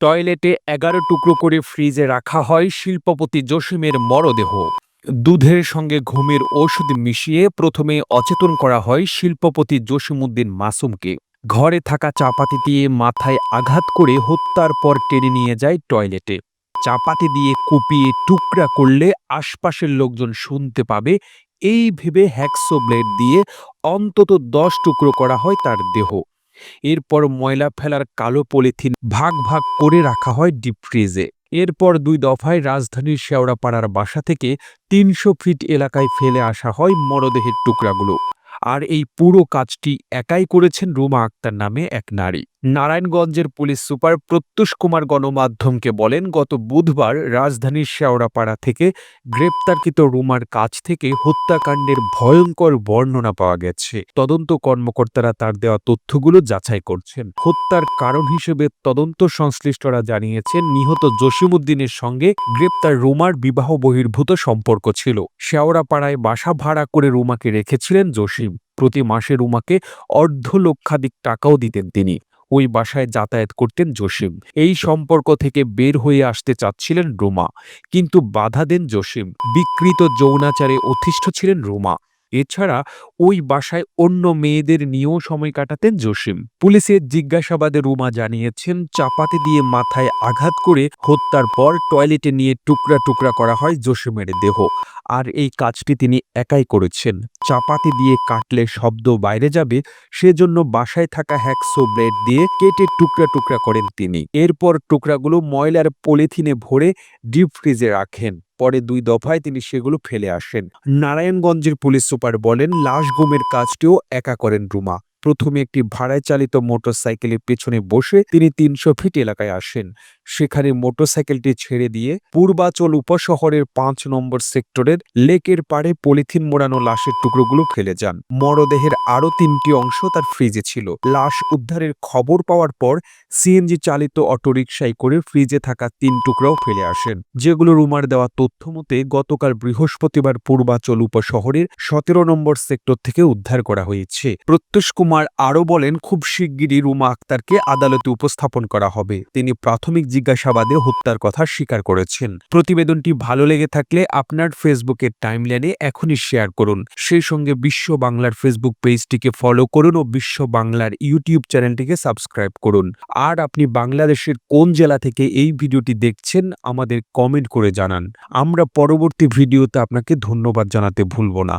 টয়লেটে এগারো টুকরো করে ফ্রিজে রাখা হয় শিল্পপতি জসিমের মরদেহ। দুধের সঙ্গে ঘুমের ওষুধ মিশিয়ে প্রথমে অচেতন করা হয় শিল্পপতি জসিমউদ্দিন মাসুমকে। ঘরে থাকা চাপাতি দিয়ে মাথায় আঘাত করে হত্যার পর টেনে নিয়ে যায় টয়লেটে। চাপাতি দিয়ে কুপিয়ে টুকরা করলে আশপাশের লোকজন শুনতে পাবে, এই ভেবে হ্যাক্সো ব্লেড দিয়ে অন্তত দশ টুকরো করা হয় তার দেহ। এরপর ময়লা ফেলার কালো পলিথিন ভাগ ভাগ করে রাখা হয় ডিপ ফ্রিজে এরপর দুই দফায় রাজধানীর শেওড়াপাড়ার বাসা থেকে তিনশো ফিট এলাকায় ফেলে আসা হয় মরদেহের টুকরাগুলো। আর এই পুরো কাজটি একাই করেছেন রুমা আক্তার নামে এক নারী। নারায়ণগঞ্জের পুলিশ সুপার প্রত্যুষ কুমার গণমাধ্যমকে বলেন, গত বুধবার রাজধানীর শেওড়াপাড়া থেকে গ্রেপ্তারকৃত রুমার কাছ থেকে হত্যাকাণ্ডের ভয়ঙ্কর বর্ণনা পাওয়া গেছে। তদন্ত কর্মকর্তারা তার দেওয়া তথ্যগুলো যাচাই করছেন। হত্যার কারণ হিসেবে তদন্ত সংশ্লিষ্টরা জানিয়েছেন, নিহত জসিমউদ্দিনের সঙ্গে গ্রেপ্তার রুমার বিবাহ বহির্ভূত সম্পর্ক ছিল। শেওড়াপাড়ায় বাসা ভাড়া করে রুমাকে রেখেছিলেন জসিম। প্রতি মাসে রুমাকে অর্ধ লক্ষাধিক টাকাও দিতেন তিনি। ওই বাসায় যাতায়াত করতেন জসিম। এই সম্পর্ক থেকে বের হয়ে আসতে চাচ্ছিলেন রোমা, কিন্তু বাধা দেন জসিম। বিকৃত যৌনাচারে অতিষ্ঠ ছিলেন রুমা। এছাড়া ওই বাসায় অন্য মেয়েদের নিয়েও সময় কাটাতেন জসিম। পুলিশের জিজ্ঞাসাবাদে রুমা জানিয়েছেন, চাপাতি দিয়ে মাথায় আঘাত করে হত্যার পর টয়লেটে নিয়ে টুকরা টুকরা করা হয় জসিমের দেহ। আর এই কাজটি তিনি একাই করেছেন। চাপাতি দিয়ে কাটলে শব্দ বাইরে যাবে, সেজন্য বাসায় থাকা হ্যাকসো ব্লেড দিয়ে কেটে টুকরা টুকরা করেন তিনি। এরপর টুকরাগুলো ময়লার পলিথিনে ভরে ডিপ ফ্রিজে রাখেন। পরে দুই দফায় তিনি সেগুলো ফেলে আসেন। নারায়ণগঞ্জের পুলিশ সুপার বলেন, লাশ গুমের কাজটিও একা করেন রুমা। প্রথমে একটি ভাড়ায় চালিত মোটরসাইকেলের পেছনে বসে তিনি তিনশো ফিট এলাকায় আসেন। সেখানে মোটরসাইকেলটি ছেড়ে দিয়ে পূর্বাচল উপশহরের পাঁচ নম্বর সেক্টরের লেকের পাড়ে পলিথিন মোড়ানো লাশের টুকরোগুলো ফেলে যান। মরদেহের আরও তিনটি অংশ তার ফ্রিজে ছিল। লাশ উদ্ধারের খবর পাওয়ার পর সিএনজি চালিত অটোরিকশায় করে ফ্রিজে থাকা তিন টুকরাও ফেলে আসেন। যেগুলো রুমার দেওয়া তথ্য মতে গতকাল বৃহস্পতিবার পূর্বাচল উপশহরের সতেরো নম্বর সেক্টর থেকে উদ্ধার করা হয়েছে। প্রত্যুষ কুমার আরও বলেন, খুব শিগগিরই রুমা আক্তারকে আদালতে উপস্থাপন করা হবে। তিনি প্রাথমিক জিজ্ঞাসাবাদে হত্যার কথা স্বীকার করেছেন। প্রতিবেদনটি ভালো লেগে থাকলে আপনার ফেসবুকের টাইমলাইনে এখনই শেয়ার করুন। সেই সঙ্গে বিশ্ব বাংলার ফেসবুক পেজটিকে ফলো করুন ও বিশ্ব বাংলার ইউটিউব চ্যানেলটিকে সাবস্ক্রাইব করুন। আর আপনি বাংলাদেশের কোন জেলা থেকে এই ভিডিওটি দেখছেন, আমাদের কমেন্ট করে জানান। আমরা পরবর্তী ভিডিওতে আপনাকে ধন্যবাদ জানাতে ভুলব না।